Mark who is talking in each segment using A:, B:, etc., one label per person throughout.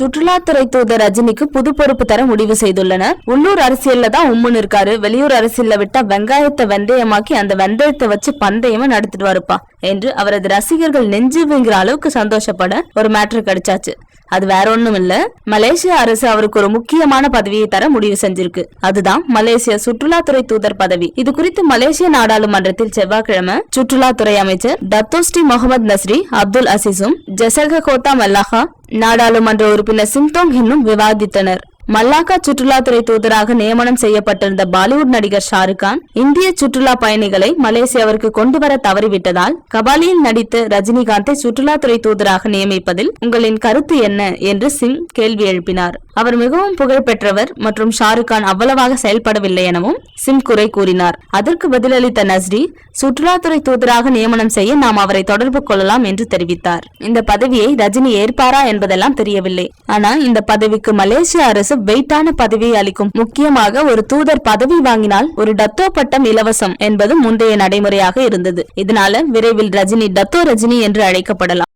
A: சுற்றுலாத்துறை தூதர் ரஜினிக்கு புது பொறுப்பு தர முடிவு செய்துள்ளனர் உள்ளூர் அரசியல்ல தான் உம்முன்னு இருக்காரு. வெளியூர் அரசியல்ல விட்டா வெங்காயத்தை வெந்தயமாக்கி அந்த வெந்தயத்தை வச்சு பந்தயமா நடத்திட்டு வருப்பா என்று அவரது ரசிகர்கள் நெஞ்சு வீங்குற அளவுக்கு சந்தோஷப்பட ஒரு மேட்ரு கிடைச்சாச்சு அது வேற ஒண்ணும் இல்ல. மலேசிய அரசு அவருக்கு ஒரு முக்கியமான பதவியை தர முடிவு செஞ்சிருக்கு. அதுதான் மலேசிய சுற்றுலாத்துறை தூதர் பதவி. இது குறித்து மலேசிய நாடாளுமன்றத்தில் செவ்வாய்க்கிழமை சுற்றுலாத்துறை அமைச்சர் டத்தோஸ்டி முகமது நஸ்ரி அப்துல் அசிசும் ஜெசக கோத்தா மல்லாஹா நாடாளுமன்ற உறுப்பினர் சிம்தோங் இன்னும் விவாதித்தனர். மல்லாக்கா சுற்றுலாத்துறை தூதராக நியமனம் செய்யப்பட்டிருந்த பாலிவுட் நடிகர் ஷாருக் கான் இந்திய சுற்றுலா பயணிகளை மலேசியாவிற்கு கொண்டு வர தவறிவிட்டதால் கபாலியில் நடித்து ரஜினிகாந்தை சுற்றுலாத்துறை தூதராக நியமிப்பதில் உங்களின் கருத்து என்ன? என்று சிங் கேள்வி எழுப்பினார். அவர் மிகவும் புகழ்பெற்றவர் மற்றும் ஷாருக் கான் அவ்வளவாக செயல்படவில்லை எனவும் சிம் குறை கூறினார். அதற்கு பதிலளித்த நஸ்ரி சுற்றுலாத்துறை தூதராக நியமனம் செய்ய நாம் அவரை தொடர்பு கொள்ளலாம் என்று தெரிவித்தார். இந்த பதவியை ரஜினி ஏற்பாரா என்பதெல்லாம் தெரியவில்லை. ஆனால் இந்த பதவிக்கு மலேசிய அரசு வெயிட்டான பதவியை அளிக்கும். முக்கியமாக ஒரு தூதர் பதவி வாங்கினால் ஒரு டத்தோ பட்டம் இலவசம் என்பது முந்தைய நடைமுறையாக இருந்தது. இதனால விரைவில் ரஜினி டத்தோ ரஜினி என்று அழைக்கப்படலாம்.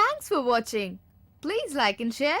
B: Thanks for watching. Please like and share.